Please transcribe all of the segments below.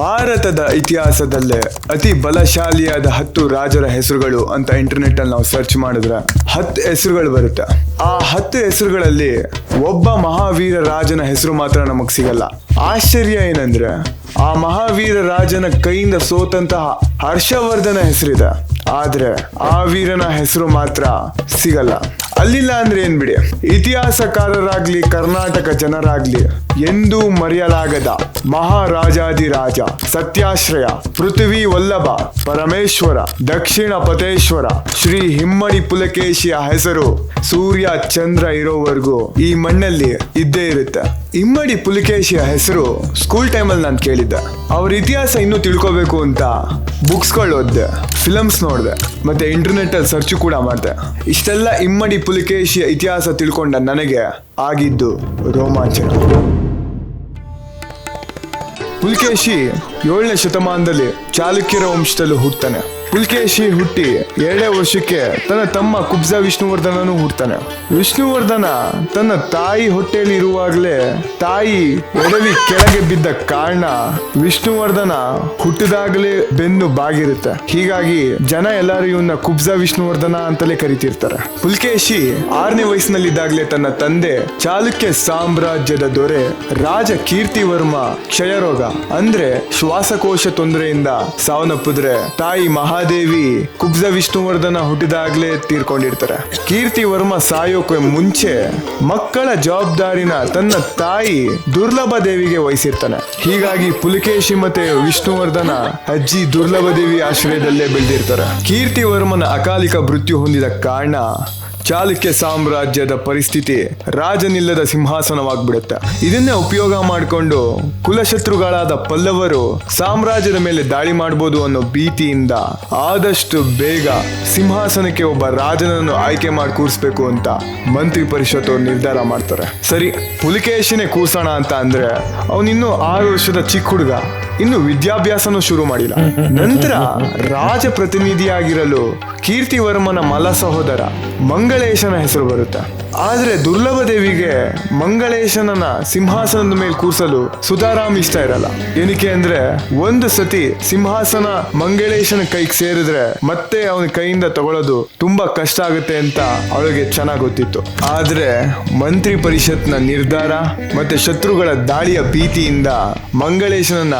ಭಾರತದ ಇತಿಹಾಸದಲ್ಲೇ ಅತಿ ಬಲಶಾಲಿಯಾದ ಹತ್ತು ರಾಜರ ಹೆಸರುಗಳು ಅಂತ ಇಂಟರ್ನೆಟ್ ಅಲ್ಲಿ ನಾವು ಸರ್ಚ್ ಮಾಡಿದ್ರೆ ಹತ್ತು ಹೆಸರುಗಳು ಬರುತ್ತೆ. ಆ ಹತ್ತು ಹೆಸರುಗಳಲ್ಲಿ ಒಬ್ಬ ಮಹಾವೀರ ರಾಜನ ಹೆಸರು ಮಾತ್ರ ನಮಗ್ ಸಿಗಲ್ಲ. ಆಶ್ಚರ್ಯ ಏನಂದ್ರೆ ಆ ಮಹಾವೀರ ರಾಜನ ಕೈಯಿಂದ ಸೋತಂತಹ ಹರ್ಷವರ್ಧನ ಹೆಸರಿದೆ. ಆದ್ರೆ ಆ ವೀರನ ಹೆಸರು ಮಾತ್ರ ಸಿಗಲ್ಲ. ಅಲ್ಲಿಲ್ಲ ಅಂದ್ರೆ ಏನ್ ಬಿಡಿ? ಇತಿಹಾಸಕಾರರಾಗ್ಲಿ, ಕರ್ನಾಟಕ ಜನರಾಗ್ಲಿ ಎಂದೂ ಮರೆಯಲಾಗದ ಮಹಾರಾಜಾದಿರಾಜ ಸತ್ಯಾಶ್ರಯ, ಪೃಥ್ವಿ ವಲ್ಲಭ, ಪರಮೇಶ್ವರ, ದಕ್ಷಿಣ ಪತೇಶ್ವರ ಶ್ರೀ ಹಿಮ್ಮಡಿ ಪುಲಕೇಶಿಯ ಹೆಸರು ಸೂರ್ಯ ಚಂದ್ರ ಇರೋವರೆಗೂ ಈ ಮಣ್ಣಲ್ಲಿ ಇದ್ದೇ ಇರುತ್ತೆ. ಇಮ್ಮಡಿ ಪುಲಿಕೇಶಿಯ ಹೆಸರು ಸ್ಕೂಲ್ ಟೈಮಲ್ಲಿ ನಾನು ಕೇಳಿದ್ದೆ. ಅವ್ರ ಇತಿಹಾಸ ಇನ್ನೂ ತಿಳ್ಕೋಬೇಕು ಅಂತ ಬುಕ್ಸ್ಗಳು ಓದ್ದೆ ಫಿಲಮ್ಸ್ ನೋಡಿದೆ, ಮತ್ತೆ ಇಂಟರ್ನೆಟ್ ಅಲ್ಲಿ ಸರ್ಚ್ ಕೂಡ ಮಾಡಿದೆ. ಇಷ್ಟೆಲ್ಲ ಇಮ್ಮಡಿ ಪುಲಿಕೇಶಿಯ ಇತಿಹಾಸ ತಿಳ್ಕೊಂಡ ನನಗೆ ಆಗಿದ್ದು ರೋಮಾಂಚನ. ಪುಲ್ಕೇಶಿ ಏಳನೇ ಶತಮಾನದಲ್ಲಿ ಚಾಲುಕ್ಯರ ವಂಶದಲ್ಲಿ ಹುಟ್ಟನೆ. ಪುಲ್ಕೇಶಿ ಹುಟ್ಟಿ ಎರಡೇ ವರ್ಷಕ್ಕೆ ತನ್ನ ತಮ್ಮ ಕುಬ್ಜ ವಿಷ್ಣುವರ್ಧನನು ಹುಡ್ತಾನೆ. ವಿಷ್ಣುವರ್ಧನ ತನ್ನ ತಾಯಿ ಹೊಟ್ಟೆಯಲ್ಲಿ ಇರುವಾಗಲೇ ತಾಯಿ ಎಡವಿ ಕೆಳಗೆ ಬಿದ್ದ ಕಾರಣ ವಿಷ್ಣುವರ್ಧನ ಹುಟ್ಟಿದಾಗಲೇ ಬೆನ್ನು ಬಾಗಿರುತ್ತೆ. ಹೀಗಾಗಿ ಜನ ಎಲ್ಲರೂ ಇವನ್ನ ಕುಬ್ಜ ವಿಷ್ಣುವರ್ಧನ ಅಂತಲೇ ಕರಿತಿರ್ತಾರೆ. ಪುಲ್ಕೇಶಿ ಆರನೇ ವಯಸ್ಸಿನಲ್ಲಿದ್ದಾಗಲೇ ತನ್ನ ತಂದೆ ಚಾಲುಕ್ಯ ಸಾಮ್ರಾಜ್ಯದ ದೊರೆ ರಾಜ ಕೀರ್ತಿವರ್ಮ ಕ್ಷಯರೋಗ, ಅಂದ್ರೆ ಶ್ವಾಸಕೋಶ ತೊಂದರೆಯಿಂದ ಸಾವನ್ನಪ್ಪಿದ್ರೆ ತಾಯಿ ಮಹಾದೇವಿ ಕುಬ್ಜ ವಿಷ್ಣುವರ್ಧನ ಹುಟ್ಟಿದಾಗ್ಲೇ ತೀರ್ಕೊಂಡಿರ್ತಾರೆ. ಕೀರ್ತಿವರ್ಮ ಸಾಯೋಕೆ ಮುಂಚೆ ಮಕ್ಕಳ ಜವಾಬ್ದಾರಿನ ತನ್ನ ತಾಯಿ ದುರ್ಲಭ ದೇವಿಗೆ ವಹಿಸಿರ್ತಾನೆ. ಹೀಗಾಗಿ ಪುಲಿಕೇಶಿ ಮತ್ತೆ ವಿಷ್ಣುವರ್ಧನ ಅಜ್ಜಿ ದುರ್ಲಭ ದೇವಿ ಆಶ್ರಯದಲ್ಲೇ ಬೆಳೆದಿರ್ತಾರೆ. ಕೀರ್ತಿವರ್ಮನ ಅಕಾಲಿಕ ಮೃತ್ಯು ಹೊಂದಿದ ಕಾರಣ ಚಾಲುಕ್ಯ ಸಾಮ್ರಾಜ್ಯದ ಪರಿಸ್ಥಿತಿ ರಾಜನಿಲ್ಲದ ಸಿಂಹಾಸನವಾಗ್ಬಿಡುತ್ತೆ. ಇದನ್ನೇ ಉಪಯೋಗ ಮಾಡಿಕೊಂಡು ಕುಲಶತ್ರುಗಳಾದ ಪಲ್ಲವರು ಸಾಮ್ರಾಜ್ಯದ ಮೇಲೆ ದಾಳಿ ಮಾಡಬಹುದು ಅನ್ನೋ ಭೀತಿಯಿಂದ ಆದಷ್ಟು ಬೇಗ ಸಿಂಹಾಸನಕ್ಕೆ ಒಬ್ಬ ರಾಜನನ್ನು ಆಯ್ಕೆ ಮಾಡಿ ಕೂರಿಸ್ಬೇಕು ಅಂತ ಮಂತ್ರಿ ಪರಿಷತ್ ಅವ್ರು ನಿರ್ಧಾರ ಮಾಡ್ತಾರೆ. ಸರಿ, ಪುಲಿಕೇಶಿನೇ ಕೂಸೋಣ ಅಂತ ಅಂದ್ರೆ ಅವನಿನ್ನೂ ಆರು ವರ್ಷದ ಚಿಕ್ಕ ಹುಡುಗ. ಇನ್ನು ವಿದ್ಯಾಭ್ಯಾಸನೂ ಶುರು ಮಾಡಿಲ್ಲ. ನಂತರ ರಾಜ ಪ್ರತಿನಿಧಿಯಾಗಿರಲು ಕೀರ್ತಿವರ್ಮನ ಮಲ ಸಹೋದರ ಮಂಗಳೇಶನ ಹೆಸರು ಬರುತ್ತೆ. ಆದ್ರೆ ದುರ್ಲಭ ದೇವಿಗೆ ಮಂಗಳೇಶನನ್ನ ಸಿಂಹಾಸನದ ಮೇಲೆ ಕೂರಿಸಲು ಸುಧಾರಾಮ್ ಇಷ್ಟ ಇರಲ್ಲ. ಏನಕ್ಕೆ ಅಂದ್ರೆ ಒಂದು ಸತಿ ಸಿಂಹಾಸನ ಮಂಗಳೇಶನ ಕೈಗೆ ಸೇರಿದ್ರೆ ಮತ್ತೆ ಅವನ ಕೈಯಿಂದ ತಗೊಳ್ಳೋದು ತುಂಬಾ ಕಷ್ಟ ಆಗುತ್ತೆ ಅಂತ ಅವಳಿಗೆ ಚೆನ್ನಾಗಿ ಗೊತ್ತಿತ್ತು. ಆದ್ರೆ ಮಂತ್ರಿ ಪರಿಷತ್ನ ನಿರ್ಧಾರ ಮತ್ತೆ ಶತ್ರುಗಳ ದಾಳಿಯ ಭೀತಿಯಿಂದ ಮಂಗಳೇಶನನ್ನ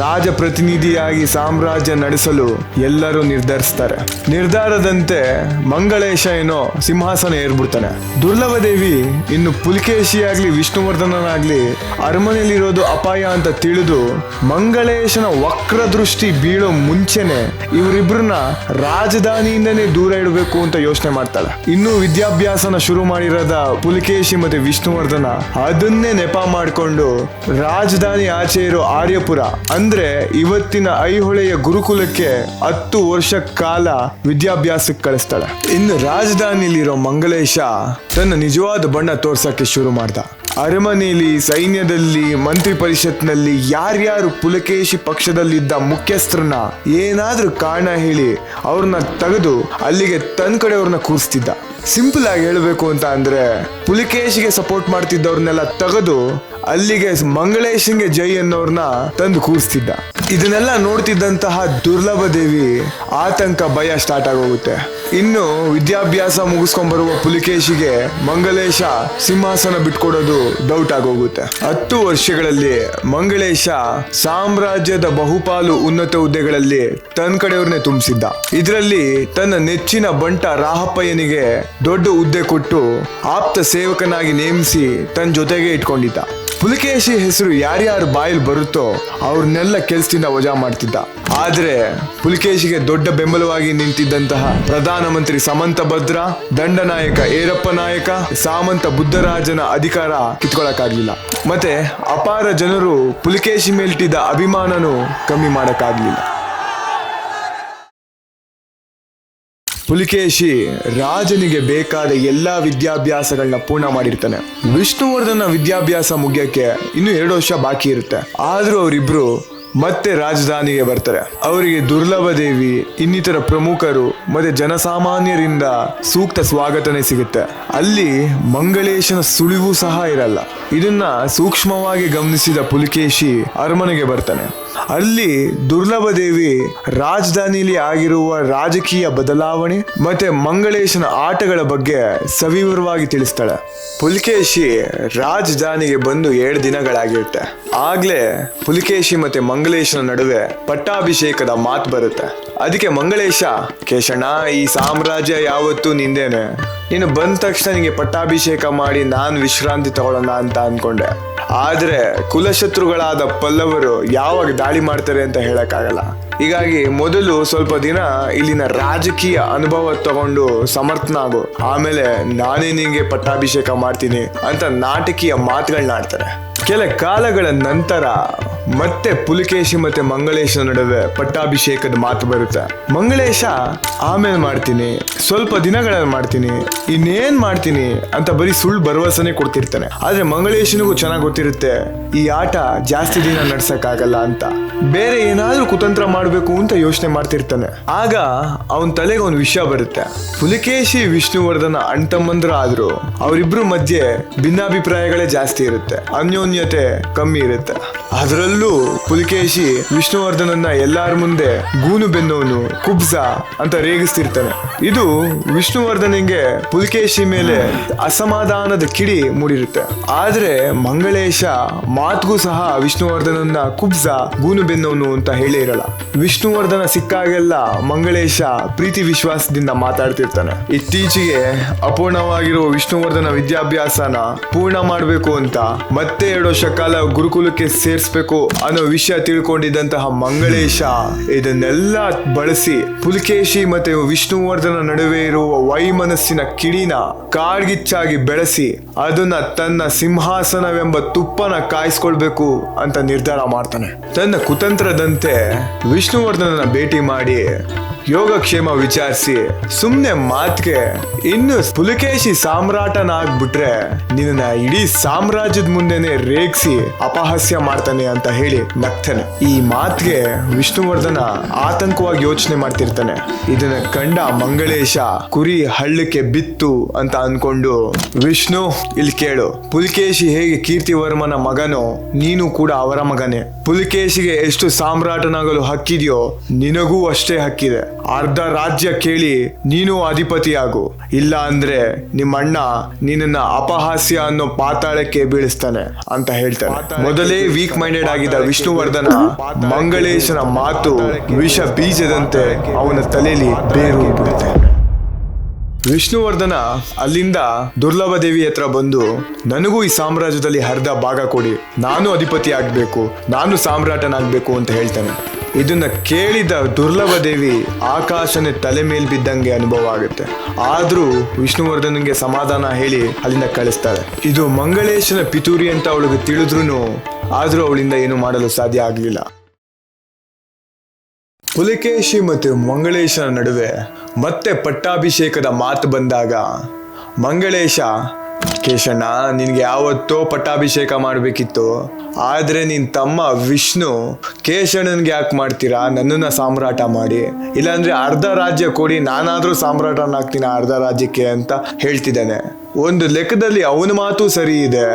ರಾಜ ಪ್ರತಿನಿಧಿಯಾಗಿ ಸಾಮ್ರಾಜ್ಯ ನಡೆಸಲು ಎಲ್ಲರೂ ನಿರ್ಧರಿಸ್ತಾರೆ. ನಿರ್ಧಾರದಂತೆ ಮಂಗಳೇಶ ಏನೋ ಸಿಂಹಾಸನ ಏರ್ಬಿಡ್ತಾನೆ. ದುರ್ಲಭ ದೇವಿ ಇನ್ನು ಪುಲಿಕೇಶಿ ಆಗ್ಲಿ ವಿಷ್ಣುವರ್ಧನನಾಗ್ಲಿ ಅರಮನೆಯಲ್ಲಿರೋದು ಅಪಾಯ ಅಂತ ತಿಳಿದು ಮಂಗಳೇಶನ ವಕ್ರ ದೃಷ್ಟಿ ಬೀಳೋ ಮುಂಚೆನೆ ಇವರಿಬ್ರನ್ನ ರಾಜಧಾನಿಯಿಂದನೇ ದೂರ ಇಡಬೇಕು ಅಂತ ಯೋಚನೆ ಮಾಡ್ತಾಳೆ. ಇನ್ನು ವಿದ್ಯಾಭ್ಯಾಸನ ಶುರು ಮಾಡಿರೋದ ಪುಲಿಕೇಶಿ ಮತ್ತೆ ವಿಷ್ಣುವರ್ಧನ ಅದನ್ನೇ ನೆಪ ಮಾಡಿಕೊಂಡು ರಾಜಧಾನಿ ಆಚೆ ಇರೋ ಆರ್ಯಪುರ, ಅಂದ್ರೆ ಇವತ್ತಿನ ಐಹೊಳೆಯ ಗುರುಕುಲಕ್ಕೆ ಹತ್ತು ವರ್ಷ ಕಾಲ ವಿದ್ಯಾಭ್ಯಾಸಕ್ಕೆ ಕಳಿಸ್ತಾಳೆ. ಇನ್ನು ರಾಜಧಾನಿಲಿರೋ ಮಂಗಲೇಶ ತನ್ನ ನಿಜವಾದ ಬಣ್ಣ ತೋರ್ಸಕ್ಕೆ ಶುರು ಮಾಡ್ದ. ಅರಮನೆಯಲ್ಲಿ ಸೈನ್ಯದಲ್ಲಿ, ಮಂತ್ರಿ ಪರಿಷತ್ನಲ್ಲಿ ಯಾರ್ಯಾರು ಪುಲಕೇಶಿ ಪಕ್ಷದಲ್ಲಿದ್ದ ಮುಖ್ಯಸ್ಥರನ್ನ ಏನಾದ್ರೂ ಕಾರಣ ಹೇಳಿ ಅವ್ರನ್ನ ತೆಗೆದು ಅಲ್ಲಿಗೆ ತನ್ನ ಕಡೆಯವ್ರನ್ನ ಕೂರಿಸ್ತಿದ್ದ. ಸಿಂಪಲ್ ಆಗಿ ಹೇಳಬೇಕು ಅಂತ ಅಂದ್ರೆ ಪುಲಿಕೇಶಿಗೆ ಸಪೋರ್ಟ್ ಮಾಡ್ತಿದ್ದವ್ರನ್ನೆಲ್ಲ ತೆಗೆದು ಅಲ್ಲಿಗೆ ಮಂಗಳೇಶನ್ಗೆ ಜೈ ಅನ್ನೋರ್ನ ತಂದು ಕೂರಿಸ್ತಿದ್ದ. ಇದನ್ನೆಲ್ಲ ನೋಡ್ತಿದ್ದಂತಹ ದುರ್ಲಭ ದೇವಿ ಆತಂಕ, ಭಯ ಸ್ಟಾರ್ಟ್ ಆಗೋಗುತ್ತೆ. ಇನ್ನು ವಿದ್ಯಾಭ್ಯಾಸ ಮುಗಿಸ್ಕೊಂಡ್ ಬರುವ ಪುಲಿಕೇಶಿಗೆ ಮಂಗಳೇಶ ಸಿಂಹಾಸನ ಬಿಟ್ಕೊಡೋದು ಡೌಟ್ ಆಗೋಗುತ್ತೆ. ಹತ್ತು ವರ್ಷಗಳಲ್ಲಿ ಮಂಗಳೇಶ ಸಾಮ್ರಾಜ್ಯದ ಬಹುಪಾಲು ಉನ್ನತ ಹುದ್ದೆಗಳಲ್ಲಿ ತನ್ನ ಕಡೆಯವ್ರನ್ನೇ ತುಂಬಿಸಿದ್ದ. ಇದರಲ್ಲಿ ತನ್ನ ನೆಚ್ಚಿನ ಬಂಟ ರಾಹಪ್ಪಯ್ಯನಿಗೆ ದೊಡ್ಡ ಹುದ್ದೆ ಕೊಟ್ಟು ಆಪ್ತ ಸೇವಕನಾಗಿ ನೇಮಿಸಿ ತನ್ನ ಜೊತೆಗೆ ಇಟ್ಕೊಂಡಿದ್ದ. ಪುಲಿಕೇಶಿ ಹೆಸರು ಯಾರ್ಯಾರು ಬಾಯಲ್ಲಿ ಬರುತ್ತೋ ಅವ್ರನ್ನೆಲ್ಲ ಕೆಲ್ಸದಿಂದ ವಜಾ ಮಾಡ್ತಿದ್ದ. ಆದ್ರೆ ಪುಲಿಕೇಶಿಗೆ ದೊಡ್ಡ ಬೆಂಬಲವಾಗಿ ನಿಂತಿದ್ದಂತಹ ಪ್ರಧಾನಮಂತ್ರಿ ಸಮಂತ ಭದ್ರ ದಂಡನಾಯಕ ಏರಪ್ಪ ನಾಯಕ, ಸಾಮಂತ ಬುದ್ಧರಾಜನ ಅಧಿಕಾರ ಕಿತ್ಕೊಳಕ್ಕಾಗ್ಲಿಲ್ಲ. ಮತ್ತೆ ಅಪಾರ ಜನರು ಪುಲಿಕೇಶಿ ಮೇಲ್ಟಿದ್ದ ಅಭಿಮಾನನೂ ಕಮ್ಮಿ ಮಾಡಕ್ಕಾಗ್ಲಿಲ್ಲ. ಪುಲಿಕೇಶಿ ರಾಜನಿಗೆ ಬೇಕಾದ ಎಲ್ಲಾ ವಿದ್ಯಾಭ್ಯಾಸಗಳನ್ನ ಪೂರ್ಣ ಮಾಡಿರ್ತಾನೆ. ವಿಷ್ಣುವರ್ಧನ ವಿದ್ಯಾಭ್ಯಾಸ ಮುಗಿಯಕ್ಕೆ ಇನ್ನು ಎರಡು ವರ್ಷ ಬಾಕಿ ಇರುತ್ತೆ. ಆದ್ರೂ ಅವರಿಬ್ರು ಮತ್ತೆ ರಾಜಧಾನಿಗೆ ಬರ್ತಾರೆ. ಅವರಿಗೆ ದುರ್ಲಭ ದೇವಿ, ಇನ್ನಿತರ ಪ್ರಮುಖರು ಮತ್ತೆ ಜನಸಾಮಾನ್ಯರಿಂದ ಸೂಕ್ತ ಸ್ವಾಗತನೇ ಸಿಗುತ್ತೆ. ಅಲ್ಲಿ ಮಂಗಳೇಶನ ಸುಳಿವು ಸಹ ಇರಲ್ಲ. ಇದನ್ನ ಸೂಕ್ಷ್ಮವಾಗಿ ಗಮನಿಸಿದ ಪುಲಿಕೇಶಿ ಅರಮನೆಗೆ ಬರ್ತಾನೆ. ಅಲ್ಲಿ ದುರ್ಲಭ ದೇವಿ ರಾಜಧಾನಿಲಿ ಆಗಿರುವ ರಾಜಕೀಯ ಬದಲಾವಣೆ ಮತ್ತೆ ಮಂಗಳೇಶನ ಆಟಗಳ ಬಗ್ಗೆ ಸವಿವರವಾಗಿ ತಿಳಿಸ್ತಾಳೆ. ಪುಲಿಕೇಶಿ ರಾಜಧಾನಿಗೆ ಬಂದು ಏಳು ದಿನಗಳಾಗಿರುತ್ತೆ. ಆಗ್ಲೇ ಪುಲಿಕೇಶಿ ಮತ್ತೆ ಮಂಗಳೇಶನ ನಡುವೆ ಪಟ್ಟಾಭಿಷೇಕದ ಮಾತು ಬರುತ್ತೆ. ಅದಕ್ಕೆ ಮಂಗಳೇಶ, ಕೇಶಣ್ಣ, ಈ ಸಾಮ್ರಾಜ್ಯ ಯಾವತ್ತೂ ನಿಂದೇನೆ? ನೀನು ಬಂದ ತಕ್ಷಣ ನಿಂಗೆ ಪಟ್ಟಾಭಿಷೇಕ ಮಾಡಿ ನಾನು ವಿಶ್ರಾಂತಿ ತಗೊಳ್ಳೋಣ ಅಂತ ಅನ್ಕೊಂಡೆ. ಆದ್ರೆ ಕುಲಶತ್ರುಗಳಾದ ಪಲ್ಲವರು ಯಾವಾಗ ದಾಳಿ ಮಾಡ್ತಾರೆ ಅಂತ ಹೇಳಕ್ಕಾಗಲ್ಲ. ಹೀಗಾಗಿ ಮೊದಲು ಸ್ವಲ್ಪ ದಿನ ಇಲ್ಲಿನ ರಾಜಕೀಯ ಅನುಭವ ತಗೊಂಡು ಸಮರ್ಥನಾಗು ಆಮೇಲೆ ನಾನೇ ನಿಂಗೆ ಪಟ್ಟಾಭಿಷೇಕ ಮಾಡ್ತೀನಿ ಅಂತ ನಾಟಕೀಯ ಮಾತುಗಳನ್ನ ಆಡ್ತಾರೆ ಕೆಲ ಕಾಲಗಳ ನಂತರ ಮತ್ತೆ ಪುಲಿಕೇಶಿ ಮತ್ತೆ ಮಂಗಳೇಶ ನಡುವೆ ಪಟ್ಟಾಭಿಷೇಕದ ಮಾತು ಬರುತ್ತೆ. ಮಂಗಳೇಶ, ಆಮೇಲೆ ಮಾಡ್ತೀನಿ, ಸ್ವಲ್ಪ ದಿನಗಳಲ್ಲಿ ಮಾಡ್ತೀನಿ, ಇನ್ನೇನ್ ಮಾಡ್ತೀನಿ ಅಂತ ಬರೀ ಸುಳ್ಳು ಭರವಸೆನೆ ಕೊಡ್ತಿರ್ತಾನೆ. ಆದ್ರೆ ಮಂಗಳೇಶನಿಗೂ ಚೆನ್ನಾಗಿ ಗೊತ್ತಿರುತ್ತೆ, ಈ ಆಟ ಜಾಸ್ತಿ ದಿನ ನಡ್ಸಕ್ಕಾಗಲ್ಲ ಅಂತ. ಬೇರೆ ಏನಾದ್ರೂ ಕುತಂತ್ರ ಮಾಡ್ಬೇಕು ಅಂತ ಯೋಚನೆ ಮಾಡ್ತಿರ್ತಾನೆ. ಆಗ ಅವನ ತಲೆಗೆ ಒಂದು ವಿಷಯ ಬರುತ್ತೆ. ಪುಲಿಕೇಶಿ, ವಿಷ್ಣುವರ್ಧನ ಅಣ್ತಮ್ಮಂದ್ರ ಆದ್ರೂ ಅವರಿಬ್ರು ಮಧ್ಯೆ ಭಿನ್ನಾಭಿಪ್ರಾಯಗಳೇ ಜಾಸ್ತಿ ಇರುತ್ತೆ. ಅನ್ಯೋನ್ಯತೆ ಕಮ್ಮಿ ಇರುತ್ತೆ. ಅದರಲ್ಲೂ ಪುಲಿಕೇಶಿ ವಿಷ್ಣುವರ್ಧನನ್ನ ಎಲ್ಲಾರ ಮುಂದೆ ಗೂನು ಬೆನ್ನೋನು ಕುಬ್ಸ ಅಂತ ರೇಗಿಸ್ತಿರ್ತಾನೆ. ಇದು ವಿಷ್ಣುವರ್ಧನಿಗೆ ಪುಲಿಕೇಶಿ ಮೇಲೆ ಅಸಮಾಧಾನದ ಕಿಡಿ ಮೂಡಿರುತ್ತೆ. ಆದ್ರೆ ಮಂಗಳೇಶ ಮಾತ್ಗೂ ಸಹ ವಿಷ್ಣುವರ್ಧನನ್ನ ಕುಬ್ಸ ಗೂನು ಬೆನ್ನೋನು ಅಂತ ಹೇಳೇ ಇರಲ್ಲ. ವಿಷ್ಣುವರ್ಧನ ಸಿಕ್ಕಾಗೆಲ್ಲ ಮಂಗಳೇಶ ಪ್ರೀತಿ ವಿಶ್ವಾಸದಿಂದ ಮಾತಾಡ್ತಿರ್ತಾನೆ. ಇತ್ತೀಚೆಗೆ ಅಪೂರ್ಣವಾಗಿರುವ ವಿಷ್ಣುವರ್ಧನ ವಿದ್ಯಾಭ್ಯಾಸನ ಪೂರ್ಣ ಮಾಡಬೇಕು ಅಂತ ಮತ್ತೆ ಎರಡು ವರ್ಷ ಕಾಲ ಗುರುಕುಲಕ್ಕೆ ಸೇರಿಸ್ಬೇಕು ಅನ್ನೋ ವಿಷಯ ತಿಳ್ಕೊಂಡಿದ್ದಂತಹ ಮಂಗಳೇಶ, ಇದನ್ನೆಲ್ಲ ಬಳಸಿ ಪುಲಕೇಶಿ ಮತ್ತೆ ವಿಷ್ಣುವರ್ಧನ ನಡುವೆ ಇರುವ ವೈಮನಸ್ಸಿನ ಕಿಡಿನ ಕಾಡ್ಗಿಚ್ಚಾಗಿ ಬೆಳೆಸಿ ಅದನ್ನ ತನ್ನ ಸಿಂಹಾಸನವೆಂಬ ತುಪ್ಪನ ಕಾಯಿಸ್ಕೊಳ್ಬೇಕು ಅಂತ ನಿರ್ಧಾರ ಮಾಡ್ತಾನೆ. ತನ್ನ ಕುತಂತ್ರದಂತೆ ವಿಷ್ಣುವರ್ಧನನ ಭೇಟಿ ಮಾಡಿ ಯೋಗಕ್ಷೇಮ ವಿಚಾರಿಸಿ ಸುಮ್ನೆ ಮಾತ್ಗೆ ಇನ್ನು ಪುಲಕೇಶಿ ಸಾಮ್ರಾಟನಾಗ್ಬಿಟ್ರೆ ನಿನ್ನ ಇಡೀ ಸಾಮ್ರಾಜ್ಯದ ಮುಂದೆನೆ ರೇಗಿಸಿ ಅಪಹಾಸ್ಯ ಮಾಡ್ತಾನೆ ಅಂತ ಹೇಳಿ ನಗ್ತಾನೆ. ಈ ಮಾತ್ಗೆ ವಿಷ್ಣುವರ್ಧನ ಆತಂಕವಾಗಿ ಯೋಚನೆ ಮಾಡ್ತಿರ್ತಾನೆ. ಇದನ್ನ ಕಂಡ ಮಂಗಳೇಶ ಕುರಿ ಹಳ್ಳಕ್ಕೆ ಬಿತ್ತು ಅಂತ ಅನ್ಕೊಂಡು, ವಿಷ್ಣು, ಇಲ್ಲಿ ಕೇಳು. ಪುಲಕೇಶಿ ಹೇಗೆ ಕೀರ್ತಿವರ್ಮನ ಮಗನೋ, ನೀನು ಕೂಡ ಅವರ ಮಗನೇ. ಪುಲಕೇಶಿಗೆ ಎಷ್ಟು ಸಾಮ್ರಾಟನಾಗಲು ಹಕ್ಕಿದೆಯೋ, ನಿನಗೂ ಅಷ್ಟೇ ಹಕ್ಕಿದೆ. ಅರ್ಧ ರಾಜ್ಯ ಕೇಳಿ ನೀನು ಅಧಿಪತಿಯಾಗು. ಇಲ್ಲ ಅಂದ್ರೆ ನಿಮ್ಮ ಅಣ್ಣ ನಿನ್ನನ್ನ ಅಪಹಾಸ್ಯ ಅನ್ನೋ ಪಾತಾಳಕ್ಕೆ ಬೀಳಿಸ್ತಾನೆ ಅಂತ ಹೇಳ್ತಾರೆ ಮೊದಲೇ ವೀಕ್ ಮೈಂಡೆಡ್ ಆಗಿದ್ದ ವಿಷ್ಣುವರ್ಧನ ಮಂಗಳೇಶನ ಮಾತು ವಿಷ ಬೀಜದಂತೆ ಅವನ ತಲೆಯಲ್ಲಿ ಬೇರು ಬಿಡುತ್ತೆ ವಿಷ್ಣುವರ್ಧನ ಅಲ್ಲಿಂದ ದುರ್ಲಭ ದೇವಿ ಹತ್ರ ಬಂದು ನನಗೂ ಈ ಸಾಮ್ರಾಜ್ಯದಲ್ಲಿ ಅರ್ಧ ಭಾಗ ಕೊಡಿ. ನಾನು ಅಧಿಪತಿ ಆಗ್ಬೇಕು ನಾನು ಸಾಮ್ರಾಟನಾಗ್ಬೇಕು ಅಂತ ಹೇಳ್ತಾನೆ. ಇದನ್ನ ಕೇಳಿದ ದುರ್ಲಭ ದೇವಿ ಆಕಾಶನೇ ತಲೆ ಮೇಲ್ ಬಿದ್ದಂಗೆ ಅನುಭವ ಆಗುತ್ತೆ. ಆದ್ರೂ ವಿಷ್ಣುವರ್ಧನ್ಗೆ ಸಮಾಧಾನ ಹೇಳಿ ಅಲ್ಲಿಂದ ಕಳಿಸ್ತಾಳೆ. ಇದು ಮಂಗಳೇಶನ ಪಿತೂರಿ ಅಂತ ಅವಳಿಗೆ ತಿಳಿದ್ರು ಆದ್ರೂ ಅವಳಿಂದ ಏನು ಮಾಡಲು ಸಾಧ್ಯ ಆಗಲಿಲ್ಲ. ಪುಲಿಕೇಶಿ ಮತ್ತು ಮಂಗಳೇಶನ ನಡುವೆ ಮತ್ತೆ ಪಟ್ಟಾಭಿಷೇಕದ ಮಾತು ಬಂದಾಗ ಮಂಗಳೇಶ ಕೇಶಣ್ಣ, ನಿನ್ಗೆ ಯಾವತ್ತೋ ಪಟ್ಟಾಭಿಷೇಕ ಮಾಡಬೇಕಿತ್ತು. ಆದರೆ ನಿನ್ನ ತಮ್ಮ ವಿಷ್ಣು, ಕೇಶಣ್ಣನ್ಗೆ ಯಾಕೆ ಮಾಡ್ತೀರಾ? ನನ್ನನ್ನ ಸಾಮ್ರಾಟ ಮಾಡಿ. ಇಲ್ಲಾಂದರೆ ಅರ್ಧ ರಾಜ್ಯ ಕೊಡಿ ನಾನಾದರೂ ಸಾಮ್ರಾಟನಾಗ್ತೀನಿ ಅರ್ಧ ರಾಜ್ಯಕ್ಕೆ ಅಂತ ಹೇಳ್ತಿದ್ದಾನೆ. ಒಂದು ಲೆಕ್ಕದಲ್ಲಿ ಅವನ ಮಾತು ಸರಿ ಇದೆ.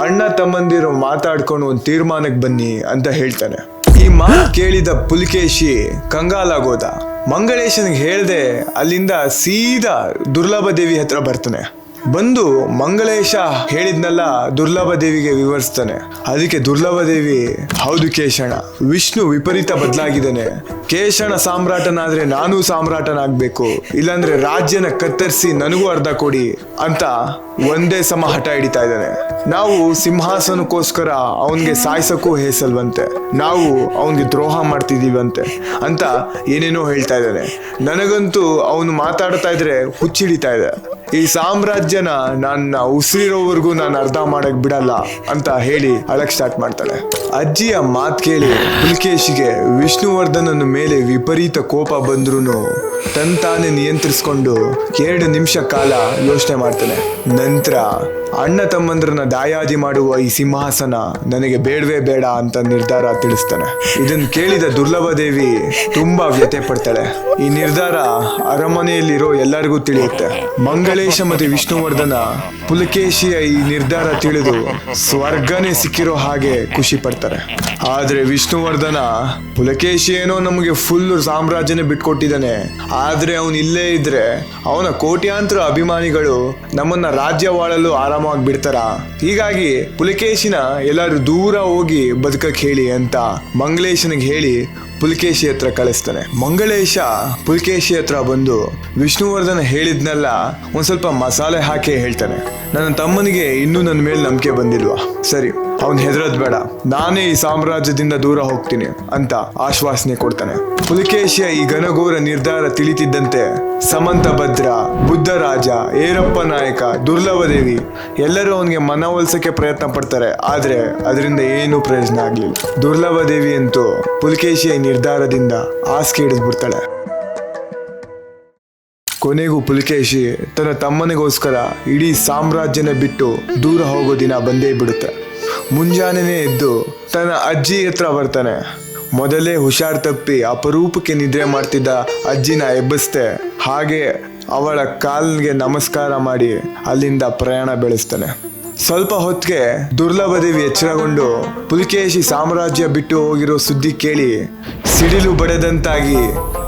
ಅಣ್ಣ ತಮ್ಮಂದಿರು ಮಾತಾಡ್ಕೊಂಡು ಒಂದು ತೀರ್ಮಾನಕ್ಕೆ ಬನ್ನಿ ಅಂತ ಹೇಳ್ತಾನೆ. ಈ ಮಾತು ಕೇಳಿದ ಪುಲಿಕೇಶಿ ಕಂಗಾಲಾಗೋದ. ಮಂಗಳೇಶನ್ಗೆ ಹೇಳ್ದೆ ಅಲ್ಲಿಂದ ಸೀದಾ ದುರ್ಲಭ ದೇವಿ ಹತ್ರ ಬರ್ತಾನೆ. ಬಂದು ಮಂಗಳೇಶ ಹೇಳಿದ್ನಲ್ಲ, ದುರ್ಲಭ ದೇವಿಗೆ ವಿವರಿಸ್ತಾನೆ. ಅದಕ್ಕೆ ದುರ್ಲಭ ದೇವಿ, ಹೌದು ಕೇಶಣ, ವಿಷ್ಣು ವಿಪರೀತ ಬದಲಾಗಿದ್ದಾನೆ. ಕೇಶಣ ಸಾಮ್ರಾಟನಾದ್ರೆ ನಾನು ಸಾಮ್ರಾಟನಾಗ್ಬೇಕು. ಇಲ್ಲಾಂದ್ರೆ ರಾಜ್ಯನ ಕತ್ತರಿಸಿ ನನಗೂ ಅರ್ಧ ಕೊಡಿ ಅಂತ ಒಂದೇ ಸಮ ಹಠ ಹಿಡಿತಾ ಇದ್ದಾನೆ. ನಾವು ಸಿಂಹಾಸನಕ್ಕೋಸ್ಕರ ಅವನ್ಗೆ ಸಾಯಿಸಕ್ಕೂ ಹೇಸಲ್ವಂತೆ. ನಾವು ಅವನ್ಗೆ ದ್ರೋಹ ಮಾಡ್ತಿದ್ದೀವಂತೆ ಅಂತ ಏನೇನೋ ಹೇಳ್ತಾ ಇದ್ದಾನೆ. ನನಗಂತೂ ಅವನು ಮಾತಾಡ್ತಾ ಇದ್ರೆ ಹುಚ್ಚಿಡಿತಾ ಇದೆ. ಈ ಸಾಮ್ರಾಜ್ಯನ ನನ್ನ ಉಸಿರಿರೋವರೆಗೂ ನಾನು ಅರ್ಧ ಮಾಡಕ್ ಬಿಡಲ್ಲ ಅಂತ ಹೇಳಿ ಅಳಕ್ ಸ್ಟಾರ್ಟ್ ಮಾಡ್ತಾಳೆ ಅಜ್ಜಿಯ ಮಾತು ಕೇಳಿ ಪುಲ್ಕೇಶಿಗೆ ವಿಷ್ಣುವರ್ಧನನ ಮೇಲೆ ವಿಪರೀತ ಕೋಪ ಬಂದ್ರೂ ತಾನೇ ನಿಯಂತ್ರಿಸ್ಕೊಂಡು ಎರಡು ನಿಮಿಷ ಕಾಲ ಯೋಚನೆ ಮಾಡ್ತಾನೆ. ನಂತರ ಅಣ್ಣ ತಮ್ಮಂದ್ರನ್ನ ದಾಯಾದಿ ಮಾಡುವ ಈ ಸಿಂಹಾಸನ ನನಗೆ ಬೇಡವೇ ಬೇಡ ಅಂತ ನಿರ್ಧಾರ ತಿಳಿಸ್ತಾನೆ. ಇದನ್ನ ಕೇಳಿದ ದುರ್ಲಭ ದೇವಿ ತುಂಬಾ ವ್ಯಥೆ ಪಡ್ತಾಳೆ ಈ ನಿರ್ಧಾರ ಅರಮನೆಯಲ್ಲಿರೋ ಎಲ್ಲರಿಗೂ ತಿಳಿಯುತ್ತೆ. ಮಂಗಳೇಶ ಮತ್ತೆ ವಿಷ್ಣುವರ್ಧನ ಪುಲಕೇಶಿಯ ಈ ನಿರ್ಧಾರ ತಿಳಿದು ಸ್ವರ್ಗನೇ ಸಿಕ್ಕಿರೋ ಹಾಗೆ ಖುಷಿ ಪಡ್ತಾರೆ. ಆದ್ರೆ ವಿಷ್ಣುವರ್ಧನ ಪುಲಕೇಶಿ ಏನೋ ನಮಗೆ ಫುಲ್ ಸಾಮ್ರಾಜ್ಯನೇ ಬಿಟ್ಕೊಟ್ಟಿದ್ದಾನೆ. ಆದ್ರೆ ಅವನು ಇಲ್ಲೇ ಇದ್ರೆ ಅವನ ಕೋಟ್ಯಾಂತರ ಅಭಿಮಾನಿಗಳು ನಮ್ಮನ್ನ ರಾಜ್ಯವಾಳಲು ಆರಾಮಾಗಿ ಬಿಡ್ತಾರ? ಹೀಗಾಗಿ ಪುಲಕೇಶಿನ ಎಲ್ಲರೂ ದೂರ ಹೋಗಿ ಬದುಕಕ್ ಹೇಳಿ ಅಂತ ಮಂಗಲೇಶನಿಗೆ ಹೇಳಿ ಪುಲಕೇಶಿ ಹತ್ರ ಕಳಿಸ್ತಾನೆ. ಮಂಗಳೇಶ ಪುಲಕೇಶಿ ಹತ್ರ ಬಂದು ವಿಷ್ಣುವರ್ಧನ ಹೇಳಿದ್ನೆಲ್ಲ ಒಂದ್ ಸ್ವಲ್ಪ ಮಸಾಲೆ ಹಾಕಿ ಹೇಳ್ತಾನೆ. ನನ್ನ ತಮ್ಮನಿಗೆ ಇನ್ನೂ ನನ್ನ ಮೇಲೆ ನಂಬಿಕೆ ಬಂದಿಲ್ವಾ? ಸರಿ. ಅವನ್ ಹೆದರದ್ ಬೇಡ. ನಾನೇ ಈ ಸಾಮ್ರಾಜ್ಯದಿಂದ ದೂರ ಹೋಗ್ತೀನಿ ಅಂತ ಆಶ್ವಾಸನೆ ಕೊಡ್ತಾನೆ. ಪುಲಿಕೇಶಿಯ ಈ ಘನಘೋರ ನಿರ್ಧಾರ ತಿಳಿತಿದ್ದಂತೆ ಸಮಂತ ಭದ್ರ ಬುದ್ಧರಾಜ ಏರಪ್ಪ ನಾಯಕ ದುರ್ಲಭದೇವಿ ಎಲ್ಲರೂ ಅವನಿಗೆ ಮನವೊಲಿಸಕ್ಕೆ ಪ್ರಯತ್ನ ಪಡ್ತಾರೆ. ಆದ್ರೆ ಅದರಿಂದ ಏನೂ ಪ್ರಯೋಜನ ಆಗ್ಲಿಲ್ಲ. ದುರ್ಲಭದೇವಿ ಅಂತೂ ಪುಲಿಕೇಶಿಯ ನಿರ್ಧಾರದಿಂದ ಹಾಸಿಗೆ ಹಿಡಿದು ಬಿಡ್ತಾಳೆ ಕೊನೆಗೂ ಪುಲಕೇಶಿ ತನ್ನ ತಮ್ಮನಿಗೋಸ್ಕರ ಇಡೀ ಸಾಮ್ರಾಜ್ಯನ ಬಿಟ್ಟು ದೂರ ಹೋಗೋ ದಿನ ಬಂದೇ ಬಿಡುತ್ತೆ. ಮುಂಜಾನೆನೇ ಎದ್ದು ತನ್ನ ಅಜ್ಜಿ ಹತ್ರ ಬರ್ತಾನೆ. ಮೊದಲೇ ಹುಷಾರ್ ತಪ್ಪಿ ಅಪರೂಪಕ್ಕೆ ನಿದ್ರೆ ಮಾಡ್ತಿದ್ದ ಅಜ್ಜಿನ ಎಬ್ಬಿಸ್ತೆ. ಹಾಗೆ ಅವಳ ಕಾಲ್ಗೆ ನಮಸ್ಕಾರ ಮಾಡಿ ಅಲ್ಲಿಂದ ಪ್ರಯಾಣ ಬೆಳೆಸ್ತಾನೆ. ಸ್ವಲ್ಪ ಹೊತ್ತಿಗೆ ದುರ್ಲಭ ದೇವಿ ಎಚ್ಚರಗೊಂಡು ಪುಲಕೇಶಿ ಸಾಮ್ರಾಜ್ಯ ಬಿಟ್ಟು ಹೋಗಿರೋ ಸುದ್ದಿ ಕೇಳಿ ಸಿಡಿಲು ಬಡದಂತಾಗಿ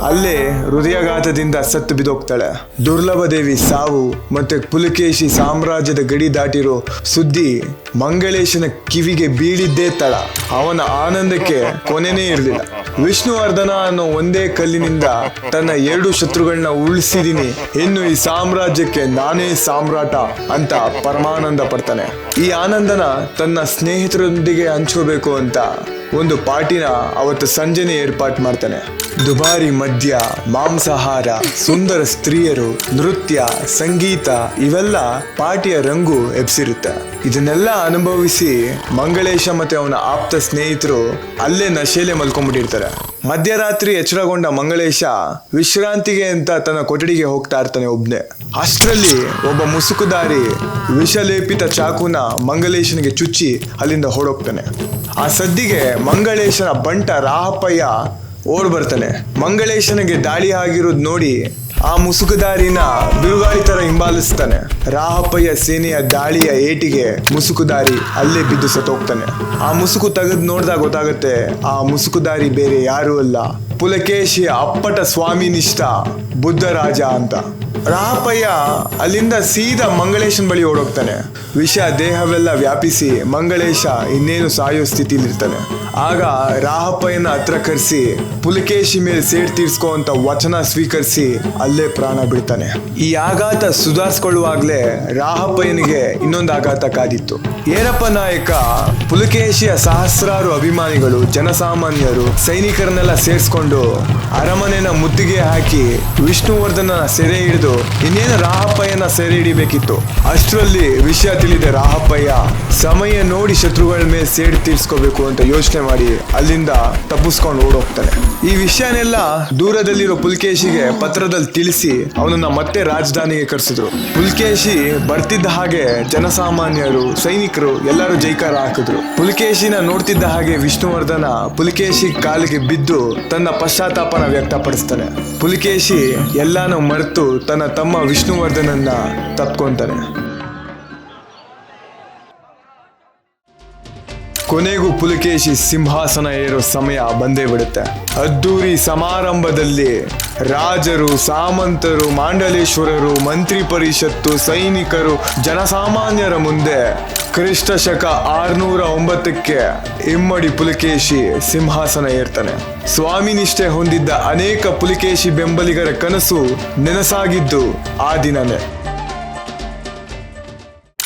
ಅಲ್ಲೇ ಹೃದಯಾಘಾತದಿಂದ ಸತ್ತು ಬಿದೋಗ್ತಾಳೆ ದುರ್ಲಭ ದೇವಿ ಸಾವು ಮತ್ತೆ ಪುಲಕೇಶಿ ಸಾಮ್ರಾಜ್ಯದ ಗಡಿ ದಾಟಿರೋ ಸುದ್ದಿ ಮಂಗಳೇಶನ ಕಿವಿಗೆ ಬೀಳಿದ್ದೇ ತಳ ಅವನ ಆನಂದಕ್ಕೆ ಕೊನೆನೇ ಇರಲಿಲ್ಲ. ವಿಷ್ಣುವರ್ಧನ ಅನ್ನೋ ಒಂದೇ ಕಲ್ಲಿನಿಂದ ತನ್ನ ಎರಡು ಶತ್ರುಗಳನ್ನ ಉಳಿಸಿದೀನಿ. ಇನ್ನು ಈ ಸಾಮ್ರಾಜ್ಯಕ್ಕೆ ನಾನೇ ಸಾಮ್ರಾಟ ಅಂತ ಪರಮಾನಂದ ಪಡ್ತಾನೆ. ಈ ಆನಂದನ ತನ್ನ ಸ್ನೇಹಿತರೊಂದಿಗೆ ಹಂಚ್ಕೋಬೇಕು ಅಂತ ಒಂದು ಪಾರ್ಟಿನ ಅವತ್ತು ಸಂಜೆನೆ ಏರ್ಪಾಟ್ ಮಾಡ್ತಾನೆ. ದುಬಾರಿ ಮದ್ಯ, ಮಾಂಸಾಹಾರ, ಸುಂದರ ಸ್ತ್ರೀಯರು, ನೃತ್ಯ, ಸಂಗೀತ, ಇವೆಲ್ಲ ಪಾರ್ಟಿಯ ರಂಗು ಎಬ್ಸಿರುತ್ತೆ. ಇದನ್ನೆಲ್ಲ ಅನುಭವಿಸಿ ಮಂಗಳೇಶ ಮತ್ತೆ ಅವನ ಆಪ್ತ ಸ್ನೇಹಿತರು ಅಲ್ಲೇ ನಶೆಲೆ ಮಲ್ಕೊಂಡ್ಬಿಟ್ಟಿರ್ತಾರೆ. ಮಧ್ಯರಾತ್ರಿ ಎಚ್ಚರಗೊಂಡ ಮಂಗಳೇಶ ವಿಶ್ರಾಂತಿಗೆ ಅಂತ ತನ್ನ ಕೊಠಡಿಗೆ ಹೋಗ್ತಾ ಇರ್ತಾನೆ ಒಬ್ನೇ. ಅಷ್ಟರಲ್ಲಿ ಒಬ್ಬ ಮುಸುಕುದಾರಿ ವಿಷಲೇಪಿತ ಚಾಕುನ ಮಂಗಳೇಶನಿಗೆ ಚುಚ್ಚಿ ಅಲ್ಲಿಂದ ಹೊರಡೋಗ್ತಾನೆ ಆ ಸದ್ದಿಗೆ ಮಂಗಳೇಶನ ಬಂಟ ರಾಹಪ್ಪಯ್ಯ ಓಡ್ ಬರ್ತಾನೆ. ಮಂಗಳೇಶನಿಗೆ ದಾಳಿ ಆಗಿರೋದ್ ನೋಡಿ ಆ ಮುಸುಕುದಾರಿನ ಬಿರುಗಾಳಿ ತರ ಹಿಂಬಾಲಿಸ್ತಾನೆ. ರಾಹಪ್ಪಯ್ಯ ಸೇನೆಯ ದಾಳಿಯ ಏಟಿಗೆ ಮುಸುಕುದಾರಿ ಅಲ್ಲೇ ಬಿದ್ದು ಸತ್ತೋಗ್ತಾನೆ. ಆ ಮುಸುಕು ತೆಗೆದು ನೋಡ್ದಾಗ ಗೊತ್ತಾಗುತ್ತೆ ಆ ಮುಸುಕುದಾರಿ ಬೇರೆ ಯಾರೂ ಅಲ್ಲ. ಪುಲಕೇಶಿಯ ಅಪ್ಪಟ ಸ್ವಾಮಿನಿಷ್ಠ ಬುದ್ಧರಾಜ ಅಂತ. ರಾಹಪ್ಪಯ್ಯ ಅಲ್ಲಿಂದ ಸೀದಾ ಮಂಗಳೇಶನ್ ಬಳಿ ಓಡೋಗ್ತಾನೆ. ವಿಷ ದೇಹವೆಲ್ಲ ವ್ಯಾಪಿಸಿ ಮಂಗಳೇಶ ಇನ್ನೇನು ಸಾಯೋ ಸ್ಥಿತಿಲಿರ್ತಾನೆ ಆಗ ರಾಹಪ್ಪಯ್ಯನ ಹತ್ರ ಕರೆಸಿ, ಪುಲಕೇಶಿ ಮೇಲೆ ಸೇಡ್ ತೀರ್ಸ್ಕೋ ಅಂತ ವಚನ ಸ್ವೀಕರಿಸಿ ಅಲ್ಲೇ ಪ್ರಾಣ ಬಿಡ್ತಾನೆ. ಈ ಆಘಾತ ಸುಧಾರಿಸ್ಕೊಳ್ಳುವಾಗ್ಲೇ ರಾಹಪ್ಪಯ್ಯನಿಗೆ ಇನ್ನೊಂದು ಆಘಾತ ಕಾದಿತ್ತು. ಏರಪ್ಪ ನಾಯಕ, ಪುಲಕೇಶಿಯ ಸಹಸ್ರಾರು ಅಭಿಮಾನಿಗಳು, ಜನಸಾಮಾನ್ಯರು, ಸೈನಿಕರನ್ನೆಲ್ಲ ಸೇರಿಸ್ಕೊಂಡು ಅರಮನೆನ ಮುತ್ತಿಗೆ ಹಾಕಿ ವಿಷ್ಣುವರ್ಧನ ಸೆರೆ ಹಿಡಿದು ಇನ್ನೇನು ರಾಹಪ್ಪಯ್ಯನ ಸೆರೆ ಹಿಡಿಬೇಕಿತ್ತು. ಅಷ್ಟರಲ್ಲಿ ವಿಷಯ ತಿಳಿದ ರಾಹಪ್ಪಯ್ಯ, ಸಮಯ ನೋಡಿ ಶತ್ರುಗಳ ಮೇಲೆ ಸೇಡ್ ತೀರ್ಸ್ಕೋಬೇಕು ಅಂತ ಯೋಚನೆ ಮಾಡಿ ಅಲ್ಲಿಂದ ತಪ್ಪಿಸ್ಕೊಂಡು ಓಡೋಗ್ತಾರೆ. ಈ ವಿಷಯನೆಲ್ಲ ದೂರದಲ್ಲಿರೋ ಪುಲ್ಕೇಶಿಗೆ ಪತ್ರದಲ್ಲಿ ತಿಳಿಸಿ ಅವನನ್ನ ಮತ್ತೆ ರಾಜಧಾನಿಗೆ ಕರೆಸಿದ್ರು. ಪುಲ್ಕೇಶಿ ಬರ್ತಿದ್ದ ಹಾಗೆ ಜನಸಾಮಾನ್ಯರು, ಸೈನಿಕರು ಎಲ್ಲರೂ ಜೈಕಾರ ಹಾಕಿದ್ರು. ಪುಲ್ಕೇಶಿನ ನೋಡ್ತಿದ್ದ ಹಾಗೆ ವಿಷ್ಣುವರ್ಧನ ಪುಲ್ಕೇಶಿ ಕಾಲಿಗೆ ಬಿದ್ದು ತನ್ನ ಪಶ್ಚಾತ್ತಾಪನ ವ್ಯಕ್ತಪಡಿಸ್ತಾನೆ. ಪುಲಿಕೇಶಿ ಎಲ್ಲಾನು ಮರೆತು ತನ್ನ ತಮ್ಮ ವಿಷ್ಣುವರ್ಧನನ್ನ ತಪ್ಕೊಂತಾನೆ. ಕೊನೆಗೂ ಪುಲಕೇಶಿ ಸಿಂಹಾಸನ ಏರೋ ಸಮಯ ಬಂದೇ ಬಿಡುತ್ತೆ. ಅದ್ದೂರಿ ಸಮಾರಂಭದಲ್ಲಿ ರಾಜರು, ಸಾಮಂತರು, ಮಾಂಡಲೇಶ್ವರರು, ಮಂತ್ರಿ ಪರಿಷತ್ತು, ಸೈನಿಕರು, ಜನಸಾಮಾನ್ಯರ ಮುಂದೆ ಕ್ರಿಸ್ತ ಶಕ ಆರ್ನೂರ ಒಂಬತ್ತಕ್ಕೆ ಇಮ್ಮಡಿ ಪುಲಕೇಶಿ ಸಿಂಹಾಸನ ಏರ್ತಾನೆ. ಸ್ವಾಮಿ ನಿಷ್ಠೆ ಹೊಂದಿದ್ದ ಅನೇಕ ಪುಲಿಕೇಶಿ ಬೆಂಬಲಿಗರ ಕನಸು ನೆನಸಾಗಿದ್ದು ಆ ದಿನನೇ.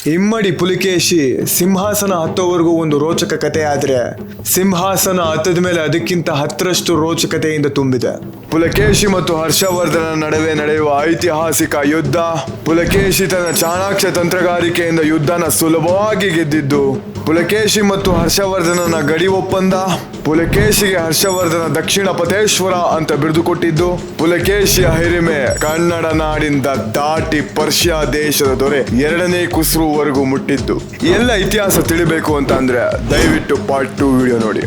ಇಮ್ಮಡಿ ಪುಲಿಕೇಶಿ ಸಿಂಹಾಸನ ಹತ್ತೋವರೆಗೂ ಒಂದು ರೋಚಕ ಕಥೆ ಆದರೆ ಸಿಂಹಾಸನ ಹತ್ತದ ಮೇಲೆ ಅದಕ್ಕಿಂತ ಹತ್ತರಷ್ಟು ರೋಚಕತೆಯಿಂದ ತುಂಬಿದೆ. ಪುಲಕೇಶಿ ಮತ್ತು ಹರ್ಷವರ್ಧನ ನಡುವೆ ನಡೆಯುವ ಐತಿಹಾಸಿಕ ಯುದ್ಧ ಪುಲಕೇಶಿ ತನ್ನ ಚಾಣಾಕ್ಷ ತಂತ್ರಗಾರಿಕೆಯಿಂದ ಯುದ್ಧನ ಸುಲಭವಾಗಿ ಗೆದ್ದಿದ್ದು, ಪುಲಕೇಶಿ ಮತ್ತು ಹರ್ಷವರ್ಧನನ ಗಡಿ ಒಪ್ಪಂದ, ಪುಲಕೇಶಿಗೆ ಹರ್ಷವರ್ಧನ ದಕ್ಷಿಣ ಪತೇಶ್ವರ ಅಂತ ಬಿರುದು ಕೊಟ್ಟಿದ್ದು ಪುಲಕೇಶಿಯ ಹಿರಿಮೆ ಕನ್ನಡ ನಾಡಿಂದ ದಾಟಿ ಪರ್ಷಿಯಾ ದೇಶದ ದೊರೆ ಎರಡನೇ ಕುಸ್ರುವರೆಗೂ ಮುಟ್ಟಿದ್ದು. ಎಲ್ಲ ಇತಿಹಾಸ ತಿಳಿಬೇಕು ಅಂತ ಅಂದ್ರೆ ದಯವಿಟ್ಟು ಪಾರ್ಟ್ ಟು ವಿಡಿಯೋ ನೋಡಿ.